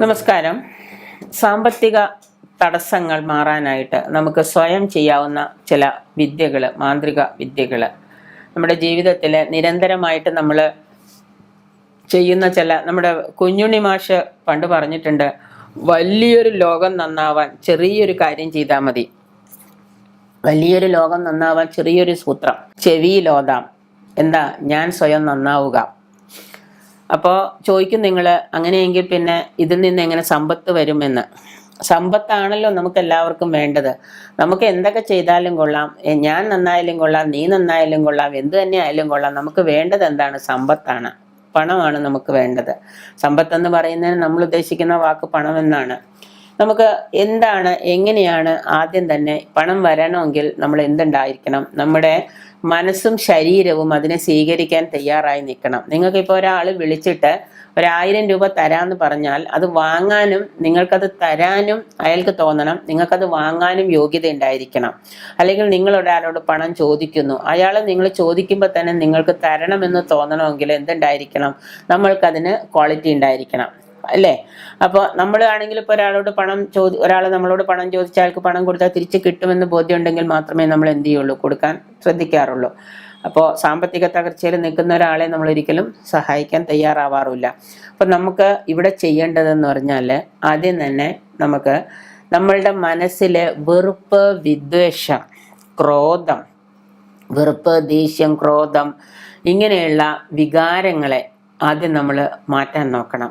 നമസ്കാരം. സാമ്പത്തിക തടസ്സങ്ങൾ മാറാനായിട്ട് നമുക്ക് സ്വയം ചെയ്യാവുന്ന ചില വിദ്യകൾ മാന്ത്രിക വിദ്യകൾ നമ്മുടെ ജീവിതത്തിൽ നിരന്തരമായിട്ട് നമ്മൾ ചെയ്യുന്ന ചില നമ്മുടെ കുഞ്ഞുണ്ണി മാഷ് പണ്ട് പറഞ്ഞിട്ടുണ്ട് വലിയൊരു ലോകം നന്നാവാൻ ചെറിയൊരു കാര്യം ചെയ്താൽ മതി. വലിയൊരു ലോകം നന്നാവാൻ ചെറിയൊരു സൂത്രം ചെവിയിലോതാം. എന്താ? ഞാൻ സ്വയം നന്നാവുക. അപ്പോൾ ചോദിക്കും നിങ്ങൾ അങ്ങനെയെങ്കിൽ പിന്നെ ഇതിൽ നിന്ന് എങ്ങനെ സമ്പത്ത് വരുമെന്ന്. സമ്പത്താണല്ലോ നമുക്ക് എല്ലാവർക്കും വേണ്ടത്. നമുക്ക് എന്തൊക്കെ ചെയ്താലും കൊള്ളാം. ഞാൻ നന്നായാലും കൊള്ളാം നീ നന്നായാലും കൊള്ളാം എന്ത് തന്നെ ആയാലും കൊള്ളാം. നമുക്ക് വേണ്ടത് എന്താണ്? സമ്പത്താണ്. പണമാണ് നമുക്ക് വേണ്ടത്. സമ്പത്ത് എന്ന് പറയുന്നതിന് നമ്മൾ ഉദ്ദേശിക്കുന്ന വാക്ക് പണം എന്നാണ് നമുക്ക് എന്താണ് എങ്ങനെയാണ് ആദ്യം തന്നെ പണം വരണമെങ്കിൽ നമ്മൾ എന്തുണ്ടായിരിക്കണം? നമ്മുടെ മനസ്സും ശരീരവും അതിനെ സ്വീകരിക്കാൻ തയ്യാറായി നിൽക്കണം. നിങ്ങൾക്ക് ഇപ്പോൾ ഒരാൾ വിളിച്ചിട്ട് ഒരായിരം രൂപ തരാമെന്ന് പറഞ്ഞാൽ അത് വാങ്ങാനും നിങ്ങൾക്കത് തരാനും അയാൾക്ക് തോന്നണം. നിങ്ങൾക്കത് വാങ്ങാനും യോഗ്യത ഉണ്ടായിരിക്കണം അല്ലെങ്കിൽ നിങ്ങൾ ഒരാളോട് പണം ചോദിക്കുന്നു. അയാൾ നിങ്ങൾ ചോദിക്കുമ്പോൾ തന്നെ നിങ്ങൾക്ക് തരണമെന്ന് തോന്നണമെങ്കിൽ എന്തുണ്ടായിരിക്കണം? നമ്മൾക്കതിന് ക്വാളിറ്റി ഉണ്ടായിരിക്കണം. അല്ലേ? അപ്പോൾ നമ്മൾ ആണെങ്കിൽ ഇപ്പോൾ ഒരാളോട് പണം ചോദി ഒരാൾ നമ്മളോട് പണം ചോദിച്ചാൽ അയാൾക്ക് പണം കൊടുത്താൽ തിരിച്ച് കിട്ടുമെന്ന് ബോധ്യമുണ്ടെങ്കിൽ മാത്രമേ നമ്മൾ എന്ത് ചെയ്യുള്ളൂ? കൊടുക്കാൻ ശ്രദ്ധിക്കാറുള്ളൂ. അപ്പോൾ സാമ്പത്തിക തകർച്ചയിൽ നിൽക്കുന്ന ഒരാളെ നമ്മൾ ഒരിക്കലും സഹായിക്കാൻ തയ്യാറാവാറില്ല. അപ്പം നമുക്ക് ഇവിടെ ചെയ്യേണ്ടതെന്ന് പറഞ്ഞാൽ ആദ്യം തന്നെ നമുക്ക് നമ്മളുടെ മനസ്സിലെ വെറുപ്പ് വിദ്വേഷം ക്രോധം വെറുപ്പ് ദേഷ്യം ക്രോധം ഇങ്ങനെയുള്ള വികാരങ്ങളെ ആദ്യം നമ്മൾ മാറ്റാൻ നോക്കണം.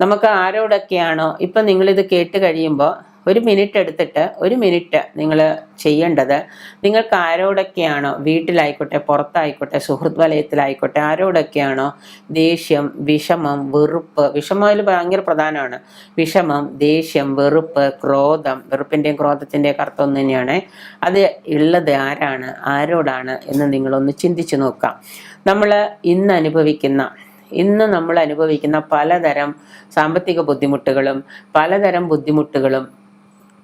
നമുക്ക് ആരോടൊക്കെയാണോ? ഇപ്പം നിങ്ങളിത് കേട്ട് കഴിയുമ്പോൾ ഒരു മിനിറ്റ് എടുത്തിട്ട് ഒരു മിനിറ്റ് നിങ്ങൾ ചെയ്യേണ്ടത് നിങ്ങൾക്ക് ആരോടൊക്കെയാണോ? വീട്ടിലായിക്കോട്ടെ പുറത്തായിക്കോട്ടെ സുഹൃത്ത് വലയത്തിലായിക്കോട്ടെ ആരോടൊക്കെയാണോ ദേഷ്യം വിഷമം വെറുപ്പ്? വിഷമം അതിൽ ഭയങ്കര പ്രധാനമാണ്. വിഷമം ദേഷ്യം വെറുപ്പ് ക്രോധം വെറുപ്പിന്റെയും ക്രോധത്തിന്റെയും അർത്ഥം ഒന്നു തന്നെയാണ്. അത് ഉള്ളത് ആരാണ്? ആരോടാണ്? എന്ന് നിങ്ങളൊന്ന് ചിന്തിച്ചു നോക്കാം. നമ്മൾ ഇന്ന് അനുഭവിക്കുന്ന ഇന്ന് നമ്മൾ അനുഭവിക്കുന്ന പലതരം സാമ്പത്തിക ബുദ്ധിമുട്ടുകളും പലതരം ബുദ്ധിമുട്ടുകളും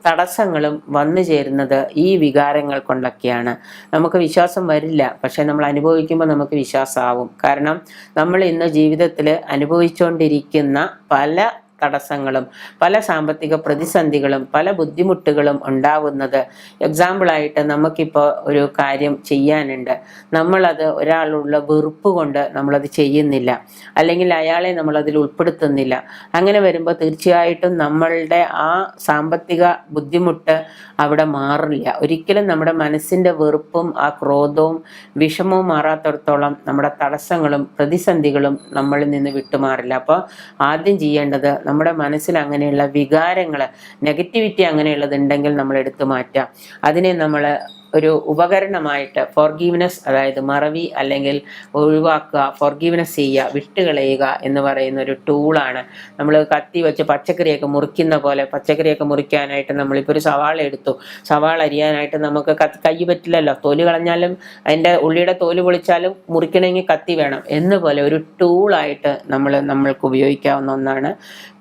തടസ്സങ്ങളും വന്നു ചേരുന്നത് ഈ വികാരങ്ങൾ കൊണ്ടൊക്കെയാണ്. നമുക്ക് വിശ്വാസം വരില്ല പക്ഷെ നമ്മൾ അനുഭവിക്കുമ്പോൾ നമുക്ക് വിശ്വാസമാവും. കാരണം നമ്മൾ ഇന്ന് ജീവിതത്തിൽ അനുഭവിച്ചുകൊണ്ടിരിക്കുന്ന പല തടസ്സങ്ങളും പല സാമ്പത്തിക പ്രതിസന്ധികളും പല ബുദ്ധിമുട്ടുകളും ഉണ്ടാവുന്നത്. എക്സാമ്പിളായിട്ട് നമുക്കിപ്പോൾ ഒരു കാര്യം ചെയ്യാനുണ്ട്. നമ്മളത് ഒരാളുള്ള വെറുപ്പ് കൊണ്ട് നമ്മളത് ചെയ്യുന്നില്ല. അല്ലെങ്കിൽ അയാളെ നമ്മളതിൽ ഉൾപ്പെടുത്തുന്നില്ല. അങ്ങനെ വരുമ്പോൾ തീർച്ചയായിട്ടും നമ്മളുടെ ആ സാമ്പത്തിക ബുദ്ധിമുട്ട് അവിടെ മാറില്ല. ഒരിക്കലും നമ്മുടെ മനസ്സിന്റെ വെറുപ്പും ആ ക്രോധവും വിഷമവും മാറാത്തടത്തോളം നമ്മുടെ തടസ്സങ്ങളും പ്രതിസന്ധികളും നമ്മളിൽ നിന്ന് വിട്ടുമാറില്ല. അപ്പോൾ ആദ്യം ചെയ്യേണ്ടത് നമ്മുടെ മനസ്സിൽ അങ്ങനെയുള്ള വികാരങ്ങൾ നെഗറ്റിവിറ്റി അങ്ങനെയുള്ളത് ഉണ്ടെങ്കിൽ നമ്മൾ എടുത്തു മാറ്റാം. അതിനെ നമ്മൾ ഒരു ഉപകരണമായിട്ട് ഫോർഗീവ്നെസ് അതായത് മറവി അല്ലെങ്കിൽ ഒഴിവാക്കുക ഫോർഗീവ്നെസ് ചെയ്യുക വിട്ടുകളയുക എന്ന് പറയുന്ന ഒരു ടൂളാണ് നമ്മൾ കത്തി വെച്ച് പച്ചക്കറിയൊക്കെ മുറിക്കുന്ന പോലെ പച്ചക്കറിയൊക്കെ മുറിക്കാനായിട്ട് നമ്മളിപ്പോൾ ഒരു സവാള എടുത്തു. സവാള അരിയാനായിട്ട് നമുക്ക് കൈ പറ്റില്ലല്ലോ. തോൽ കളഞ്ഞാലും അതിന്റെ ഉള്ളിയുടെ തോൽ പൊളിച്ചാലും മുറിക്കണമെങ്കിൽ കത്തി വേണം എന്ന് പോലെ ഒരു ടൂളായിട്ട് നമ്മൾ നമ്മൾക്ക് ഉപയോഗിക്കാവുന്ന ഒന്നാണ്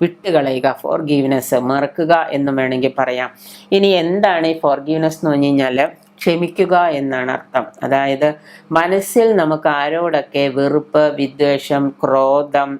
വിട്ടുകളയുക ഫോർഗീവ്നെസ് മറക്കുക എന്നും വേണമെങ്കിൽ പറയാം. ഇനി എന്താണ് ഈ ഫോർഗീവ്നെസ് എന്ന് പറഞ്ഞു കഴിഞ്ഞാൽ ക്ഷമിക്കുക എന്നാണ് അർത്ഥം. അതായത് മനസ്സിൽ നമുക്ക് ആരോടൊക്കെ വെറുപ്പ് വിദ്വേഷം ക്രോധം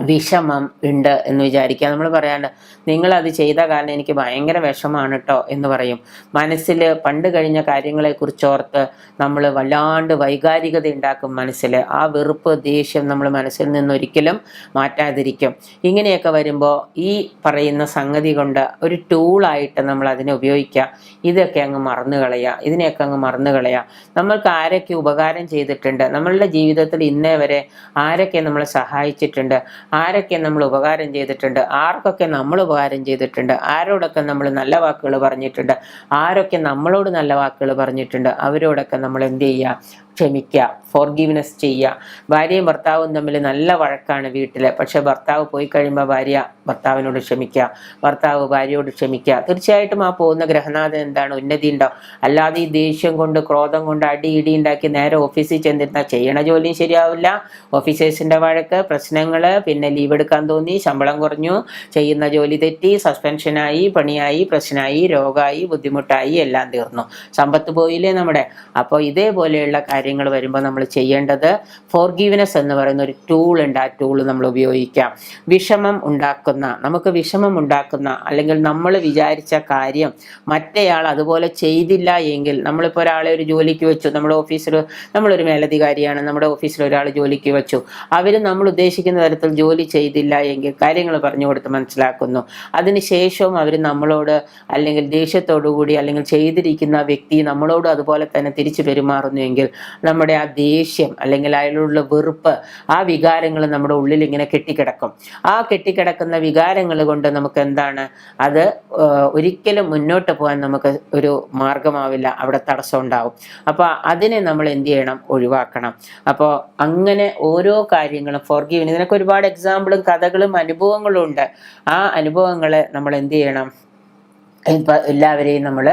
വിഷമം ഉണ്ട് എന്ന് വിചാരിക്കുക. നമ്മൾ പറയാണ്ട് നിങ്ങളത് ചെയ്ത കാരണം എനിക്ക് ഭയങ്കര വിഷമാണ് കേട്ടോ എന്ന് പറയും. മനസ്സിൽ പണ്ട് കഴിഞ്ഞ കാര്യങ്ങളെക്കുറിച്ച് ഓർത്ത് നമ്മൾ വല്ലാണ്ട് വൈകാരികത ഉണ്ടാക്കും മനസ്സിൽ ആ വെറുപ്പ് ദേഷ്യം നമ്മൾ മനസ്സിൽ നിന്നൊരിക്കലും മാറ്റാതിരിക്കും. ഇങ്ങനെയൊക്കെ വരുമ്പോൾ ഈ പറയുന്ന സംഗതി കൊണ്ട് ഒരു ടൂളായിട്ട് നമ്മൾ അതിനെ ഉപയോഗിക്കുക. ഇതൊക്കെ അങ്ങ് മറന്നു കളയുക ഇതിനെയൊക്കെ അങ്ങ് മറന്നു കളയുക നമ്മൾക്ക് ആരൊക്കെ ഉപകാരം ചെയ്തിട്ടുണ്ട്? നമ്മളുടെ ജീവിതത്തിൽ ഇന്നേ വരെ ആരൊക്കെ നമ്മളെ സഹായിച്ചിട്ടുണ്ട്? ആരൊക്കെ നമ്മൾ ഉപകാരം ചെയ്തിട്ടുണ്ട്? ആർക്കൊക്കെ നമ്മൾ ഉപകാരം ചെയ്തിട്ടുണ്ട്. ആരോടൊക്കെ നമ്മൾ നല്ല വാക്കുകൾ പറഞ്ഞിട്ടുണ്ട്? ആരൊക്കെ നമ്മളോട് നല്ല വാക്കുകൾ പറഞ്ഞിട്ടുണ്ട്? അവരോടൊക്കെ നമ്മൾ എന്ത് ചെയ്യുക? ക്ഷമിക്കുക ഫോർഗീവ്നെസ് ചെയ്യുക. ഭാര്യയും ഭർത്താവും തമ്മിൽ നല്ല വഴക്കാണ് വീട്ടിൽ പക്ഷേ ഭർത്താവ് പോയി കഴിയുമ്പോൾ ഭാര്യ ഭർത്താവിനോട് ക്ഷമിക്കുക ഭർത്താവ് ഭാര്യയോട് ക്ഷമിക്കുക. തീർച്ചയായിട്ടും ആ പോകുന്ന ഗ്രഹനാഥൻ എന്താണ്? ഉന്നതി ഉണ്ടോ? അല്ലാതെ ഈ ദേഷ്യം കൊണ്ട് ക്രോധം കൊണ്ട് അടി ഇടി ഉണ്ടാക്കി നേരെ ഓഫീസിൽ ചെന്നിരുന്നാൽ ചെയ്യണ ജോലിയും ശരിയാവില്ല. ഓഫീസേഴ്സിന്റെ വഴക്ക് പ്രശ്നങ്ങൾ പിന്നെ ലീവ് എടുക്കാൻ തോന്നി ശമ്പളം കുറഞ്ഞു ചെയ്യുന്ന ജോലി തെറ്റി സസ്പെൻഷനായി പണിയായി പ്രശ്നമായി രോഗമായി ബുദ്ധിമുട്ടായി എല്ലാം തീർന്നു. സമ്പത്ത് പോയില്ലേ നമ്മുടെ? അപ്പോൾ ഇതേപോലെയുള്ള കാര്യങ്ങൾ കാര്യങ്ങൾ വരുമ്പോൾ നമ്മൾ ചെയ്യേണ്ടത് ഫോർഗീവ്നെസ് എന്ന് പറയുന്ന ഒരു ടൂൾ ഉണ്ട്. ആ ടൂൾ നമ്മൾ ഉപയോഗിക്കാം. വിഷമം ഉണ്ടാക്കുന്ന നമുക്ക് വിഷമം ഉണ്ടാക്കുന്ന അല്ലെങ്കിൽ നമ്മൾ വിചാരിച്ച കാര്യം മറ്റേയാൾ അതുപോലെ ചെയ്തില്ല എങ്കിൽ നമ്മളിപ്പോൾ ഒരാളെ ഒരു ജോലിക്ക് വെച്ചു. നമ്മുടെ ഓഫീസിൽ നമ്മളൊരു മേലധികാരിയാണ്. നമ്മുടെ ഓഫീസിൽ ഒരാൾ ജോലിക്ക് വെച്ചു. അവർ നമ്മൾ ഉദ്ദേശിക്കുന്ന തരത്തിൽ ജോലി ചെയ്തില്ല എങ്കിൽ കാര്യങ്ങൾ പറഞ്ഞു കൊടുത്ത് മനസ്സിലാക്കുന്നു. അതിനുശേഷവും അവർ നമ്മളോട് അല്ലെങ്കിൽ ദേഷ്യത്തോടു കൂടി അല്ലെങ്കിൽ ചെയ്തിരിക്കുന്ന വ്യക്തി നമ്മളോട് അതുപോലെ തന്നെ തിരിച്ചു പെരുമാറുന്നുവെങ്കിൽ നമ്മുടെ ആ ദേഷ്യം അല്ലെങ്കിൽ അയാളുള്ള വെറുപ്പ് ആ വികാരങ്ങൾ നമ്മുടെ ഉള്ളിൽ ഇങ്ങനെ കെട്ടിക്കിടക്കും. ആ കെട്ടിക്കിടക്കുന്ന വികാരങ്ങൾ കൊണ്ട് നമുക്ക് എന്താണ്? അത് ഒരിക്കലും മുന്നോട്ട് പോകാൻ നമുക്ക് ഒരു മാർഗമാവില്ല. അവിടെ തടസ്സം ഉണ്ടാവും. അപ്പോൾ അതിനെ നമ്മൾ എന്ത് ചെയ്യണം? ഒഴിവാക്കണം. അപ്പോൾ അങ്ങനെ ഓരോ കാര്യങ്ങളും ഫോർഗീവിന് ഇതിനൊക്കെ ഒരുപാട് എക്സാമ്പിളും കഥകളും അനുഭവങ്ങളും ഉണ്ട്. ആ അനുഭവങ്ങളെ നമ്മൾ എന്ത് ചെയ്യണം? എല്ലാവരെയും നമ്മൾ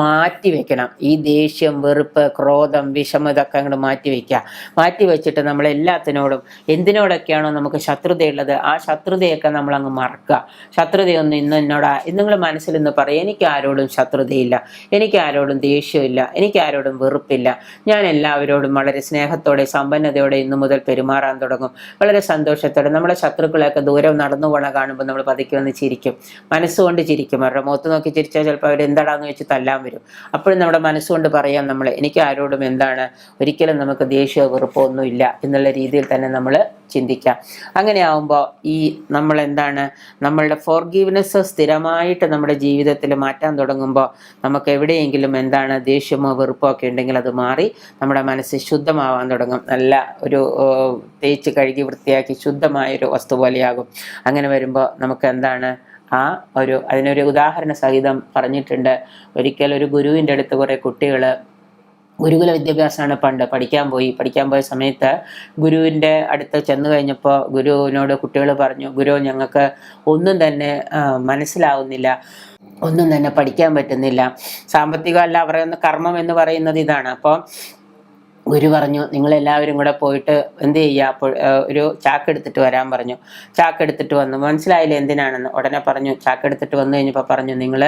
മാറ്റി വെക്കണം. ഈ ദേഷ്യം വെറുപ്പ് ക്രോധം വിഷമം ഇതൊക്കെ അങ്ങോട്ട് മാറ്റി വെക്കുക മാറ്റി വെച്ചിട്ട് നമ്മൾ എല്ലാത്തിനോടും എന്തിനോടൊക്കെയാണോ നമുക്ക് ശത്രുതയുള്ളത് ആ ശത്രുതയൊക്കെ നമ്മൾ അങ്ങ് മറക്കുക. ശത്രുതയൊന്നും ഇന്ന് എന്നോടാ നിങ്ങൾ മനസ്സിൽ നിന്ന് പറയും എനിക്ക് ആരോടും ശത്രുതയില്ല എനിക്ക് ആരോടും ദേഷ്യമില്ല എനിക്ക് ആരോടും വെറുപ്പില്ല. ഞാൻ എല്ലാവരോടും വളരെ സ്നേഹത്തോടെ സമ്പന്നതയോടെ ഇന്നു മുതൽ പെരുമാറാൻ തുടങ്ങും. വളരെ സന്തോഷത്തോടെ നമ്മുടെ ശത്രുക്കളെയൊക്കെ ദൂരം നടന്നു പോണ കാണുമ്പോൾ നമ്മൾ പതുക്കെ വന്ന് ചിരിക്കും. മനസ്സുകൊണ്ട് ചിരിക്കും. അവരുടെ മുഖത്ത് നോക്കി ചിരിച്ചാൽ ചിലപ്പോൾ അവർ എന്താടാന്ന് വെച്ച് തല്ലാൻ വരും. അപ്പോഴും നമ്മുടെ മനസ്സുകൊണ്ട് പറയാം നമ്മൾ എനിക്ക് ആരോടും എന്താണ് ഒരിക്കലും നമുക്ക് ദേഷ്യ വെറുപ്പോ ഒന്നുമില്ല എന്നുള്ള രീതിയിൽ തന്നെ നമ്മൾ ചിന്തിക്കാം. അങ്ങനെ ആവുമ്പോൾ ഈ നമ്മൾ എന്താണ് നമ്മളുടെ ഫോർഗീവ്നെസ് സ്ഥിരമായിട്ട് നമ്മുടെ ജീവിതത്തിൽ മാറ്റാൻ തുടങ്ങുമ്പോൾ നമുക്ക് എവിടെയെങ്കിലും എന്താണ് ദേഷ്യമോ വെറുപ്പോ ഒക്കെ ഉണ്ടെങ്കിൽ അത് മാറി നമ്മുടെ മനസ്സ് ശുദ്ധമാവാൻ തുടങ്ങും. നല്ല ഒരു തേച്ച് കഴുകി വൃത്തിയാക്കി ശുദ്ധമായൊരു വസ്തു പോലെയാകും. അങ്ങനെ വരുമ്പോൾ നമുക്ക് എന്താണ് ആ ഒരു അതിനൊരു ഉദാഹരണ സഹിതം പറഞ്ഞിട്ടുണ്ട്. ഒരിക്കൽ ഒരു ഗുരുവിന്റെ അടുത്ത് കുറേ കുട്ടികൾ ഗുരുകുല വിദ്യാഭ്യാസമാണ് പണ്ട് പഠിക്കാൻ പോയി. പഠിക്കാൻ പോയ സമയത്ത് ഗുരുവിന്റെ അടുത്ത് ചെന്നു കഴിഞ്ഞപ്പോൾ ഗുരുവിനോട് കുട്ടികൾ പറഞ്ഞു ഗുരു ഞങ്ങൾക്ക് ഒന്നും തന്നെ മനസ്സിലാവുന്നില്ല. ഒന്നും തന്നെ പഠിക്കാൻ പറ്റുന്നില്ല. സാമ്പത്തികമല്ല അവരെ കർമ്മം എന്ന് പറയുന്നത് ഇതാണ്. അപ്പോൾ ഗുരു പറഞ്ഞു നിങ്ങളെല്ലാവരും കൂടെ പോയിട്ട് എന്ത് ചെയ്യുക അപ്പോൾ ഒരു ചാക്കെടുത്തിട്ട് വരാൻ പറഞ്ഞു. ചാക്കെടുത്തിട്ട് വന്നു. മനസ്സിലായില്ല എന്തിനാണെന്ന്? ഉടനെ പറഞ്ഞു ചാക്കെടുത്തിട്ട് വന്നു കഴിഞ്ഞപ്പോൾ പറഞ്ഞു നിങ്ങൾ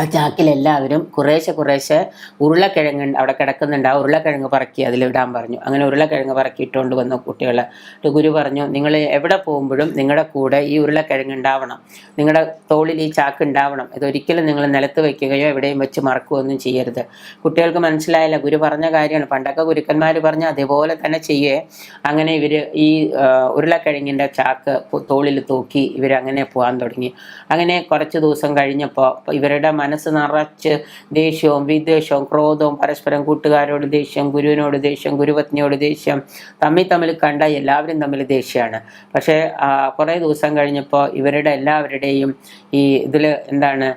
ആ ചാക്കിൽ എല്ലാവരും കുറേശ്ശെ കുറേശ്ശെ ഉരുളക്കിഴങ്ങ് അവിടെ കിടക്കുന്നുണ്ട്. ആ ഉരുളക്കിഴങ്ങ് പറക്കി അതിലിടാൻ പറഞ്ഞു. അങ്ങനെ ഉരുളക്കിഴങ്ങ് പറക്കി ഇട്ടുകൊണ്ട് വന്ന കുട്ടികൾ ഗുരു പറഞ്ഞു നിങ്ങൾ എവിടെ പോകുമ്പോഴും നിങ്ങളുടെ കൂടെ ഈ ഉരുളക്കിഴങ്ങ് ഉണ്ടാവണം നിങ്ങളുടെ തോളിൽ ഈ ചാക്ക് ഉണ്ടാവണം ഇതൊരിക്കലും നിങ്ങൾ നിലത്ത് വയ്ക്കുകയോ എവിടെയും വെച്ച് മറക്കുകയോ ഒന്നും ചെയ്യരുത്. കുട്ടികൾക്ക് മനസ്സിലായില്ല ഗുരു പറഞ്ഞ കാര്യമാണ്. പണ്ടൊക്കെ ഗുരുക്കന്മാർ പറഞ്ഞ അതേപോലെ തന്നെ ചെയ്യേ. അങ്ങനെ ഇവർ ഈ ഉരുളക്കിഴങ്ങിന്റെ ചാക്ക് തോളിൽ തൂക്കി ഇവരങ്ങനെ പോകാൻ തുടങ്ങി. അങ്ങനെ കുറച്ച് ദിവസം കഴിഞ്ഞപ്പോൾ ഇവരുടെ മനസ്സ് നിറച്ച് ദേഷ്യവും വിദ്വേഷവും ക്രോധവും പരസ്പരം കൂട്ടുകാരോട് ദേഷ്യം ഗുരുവിനോട് ദേഷ്യം ഗുരുപത്നിയോട് ദേഷ്യം തമ്മിൽ തമ്മിൽ കണ്ട എല്ലാവരും തമ്മിൽ ദേഷ്യമാണ്. പക്ഷേ കുറേ ദിവസം കഴിഞ്ഞപ്പോൾ ഇവരുടെ എല്ലാവരുടെയും ഈ ഇതിൽ എന്താണ്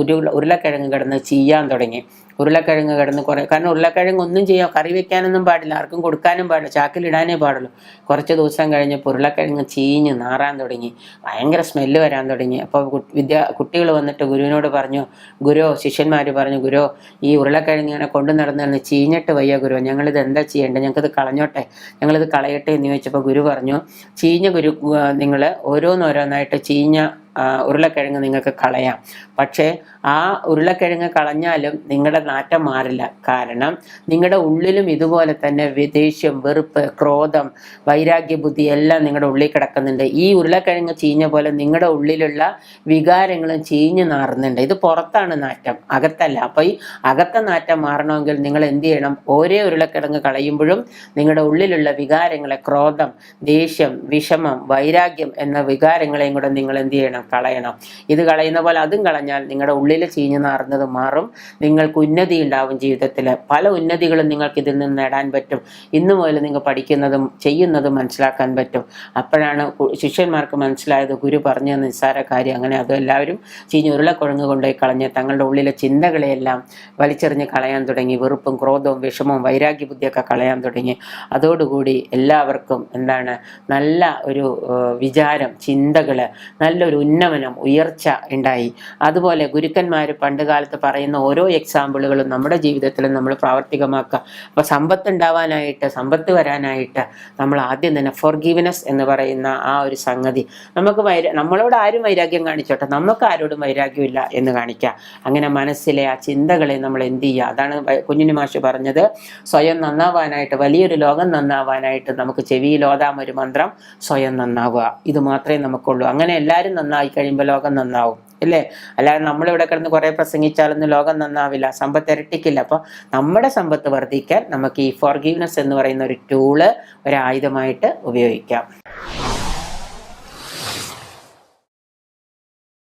ഉരു ഉരുളക്കിഴങ്ങ് കിടന്ന് ചീയാൻ തുടങ്ങി. ഉരുളക്കിഴങ്ങ് കിടന്ന് കുറേ കാരണം ഉരുളക്കിഴങ്ങ് ഒന്നും ചെയ്യാം കറി വെക്കാനൊന്നും പാടില്ല ആർക്കും കൊടുക്കാനും പാടില്ല ചാക്കിലിടാനേ പാടുള്ളൂ. കുറച്ച് ദിവസം കഴിഞ്ഞപ്പോൾ ഉരുളക്കിഴങ്ങ് ചീഞ്ഞ് നാറാൻ തുടങ്ങി. ഭയങ്കര സ്മെല്ല് വരാൻ തുടങ്ങി. അപ്പോൾ വിദ്യ കുട്ടികൾ വന്നിട്ട് ഗുരുവിനോട് പറഞ്ഞു ഗുരു ശിഷ്യന്മാർ പറഞ്ഞു ഗുരു ഈ ഉരുളക്കിഴങ്ങ് ഇങ്ങനെ കൊണ്ടു നടന്നു ചീഞ്ഞിട്ട് വയ്യ ഗുരു. ഞങ്ങളിത് എന്താ ചെയ്യേണ്ടത് ഞങ്ങൾക്കിത് കളഞ്ഞോട്ടെ? ഞങ്ങളിത് കളയട്ടെ? എന്ന് ചോദിച്ചപ്പോൾ ഗുരു പറഞ്ഞു ചീഞ്ഞ ഗുരു നിങ്ങൾ ഓരോന്നോരോന്നായിട്ട് ചീഞ്ഞ ഉരുളക്കിഴങ്ങ് നിങ്ങൾക്ക് കളയാം. പക്ഷേ ആ ഉരുളക്കിഴങ്ങ് കളഞ്ഞാലും നിങ്ങളുടെ നാറ്റം മാറില്ല. കാരണം നിങ്ങളുടെ ഉള്ളിലും ഇതുപോലെ തന്നെ വിദേഷ്യം വെറുപ്പ് ക്രോധം വൈരാഗ്യ ബുദ്ധി എല്ലാം നിങ്ങളുടെ ഉള്ളിൽ കിടക്കുന്നുണ്ട്. ഈ ഉരുളക്കിഴങ്ങ് ചീഞ്ഞ പോലെ നിങ്ങളുടെ ഉള്ളിലുള്ള വികാരങ്ങളും ചീഞ്ഞു നാറുന്നുണ്ട്. ഇത് പുറത്താണ് നാറ്റം അകത്തല്ല. അപ്പോൾ ഈ അകത്തെ നാറ്റം മാറണമെങ്കിൽ നിങ്ങൾ എന്ത് ചെയ്യണം? ഓരോ ഉരുളക്കിഴങ്ങ് കളയുമ്പോഴും നിങ്ങളുടെ ഉള്ളിലുള്ള വികാരങ്ങളെ ക്രോധം ദേഷ്യം വിഷമം വൈരാഗ്യം എന്ന വികാരങ്ങളെയും കൂടെ നിങ്ങൾ എന്ത് ചെയ്യണം? കളയണം. ഇത് കളയുന്ന പോലെ അതും കളഞ്ഞാൽ നിങ്ങളുടെ ഉള്ളിൽ ചീഞ്ഞു നാറുന്നത് മാറും. നിങ്ങൾക്ക് ഉന്നതി ഉണ്ടാവും ജീവിതത്തിൽ. പല ഉന്നതികളും നിങ്ങൾക്ക് ഇതിൽ നിന്ന് നേടാൻ പറ്റും. ഇന്നു മുതൽ നിങ്ങൾ പഠിക്കുന്നതും ചെയ്യുന്നതും മനസ്സിലാക്കാൻ പറ്റും. അപ്പോഴാണ് ശിഷ്യന്മാർക്ക് മനസ്സിലായത് ഗുരു പറഞ്ഞ നിസ്സാര കാര്യം. അങ്ങനെ അത് എല്ലാവരും ചീഞ്ഞ് ഉരുളക്കുഴങ്ങ് കൊണ്ടുപോയി കളഞ്ഞ് തങ്ങളുടെ ഉള്ളിലെ ചിന്തകളെയെല്ലാം വലിച്ചെറിഞ്ഞ് കളയാൻ തുടങ്ങി. വെറുപ്പും ക്രോധവും വിഷമവും വൈരാഗ്യ ബുദ്ധിയൊക്കെ കളയാൻ തുടങ്ങി. അതോടുകൂടി എല്ലാവർക്കും എന്താണ്? നല്ല ഒരു വിചാരം ചിന്തകൾ നല്ലൊരു ഉന്നമനം ഉയർച്ച ഉണ്ടായി. അതുപോലെ ഗുരുക്കന്മാർ പണ്ട് കാലത്ത് പറയുന്ന ഓരോ എക്സാമ്പിളുകളും നമ്മുടെ ജീവിതത്തിൽ നമ്മൾ പ്രാവർത്തികമാക്കുക അപ്പോൾ സമ്പത്ത് ഉണ്ടാവാനായിട്ട് സമ്പത്ത് വരാനായിട്ട് നമ്മൾ ആദ്യം തന്നെ ഫോർഗീവ്നെസ് എന്ന് പറയുന്ന ആ ഒരു സംഗതി. നമുക്ക് വൈര നമ്മളോട് ആരും വൈരാഗ്യം കാണിച്ചോട്ടെ. നമുക്ക് ആരോടും വൈരാഗ്യമില്ല എന്ന് കാണിക്കുക അങ്ങനെ മനസ്സിലെ ആ ചിന്തകളെ നമ്മൾ എന്ത് ചെയ്യുക? അതാണ് കുഞ്ഞിനി മാഷ് പറഞ്ഞത്. സ്വയം നന്നാവാനായിട്ട് വലിയൊരു ലോകം നന്നാവാനായിട്ട് നമുക്ക് ചെവിയിൽ ഓതാം ഒരു മന്ത്രം സ്വയം നന്നാവുക. ഇത് മാത്രമേ നമുക്കുള്ളൂ. അങ്ങനെ എല്ലാവരും നന്നായി കഴിയുമ്പോൾ ലോകം നന്നാവും അല്ലേ അല്ലാതെ നമ്മളിവിടെ കിടന്ന് കുറേ പ്രസംഗിച്ചാലൊന്നും ലോകം നന്നാവില്ല സമ്പത്ത് ഇരട്ടിക്കില്ല. അപ്പോൾ നമ്മുടെ സമ്പത്ത് വർദ്ധിക്കാൻ നമുക്ക് ഈ ഫോർഗീവ്നെസ് എന്ന് പറയുന്ന ഒരു ടൂൾ ഒരു ആയുധമായിട്ട് ഉപയോഗിക്കാം.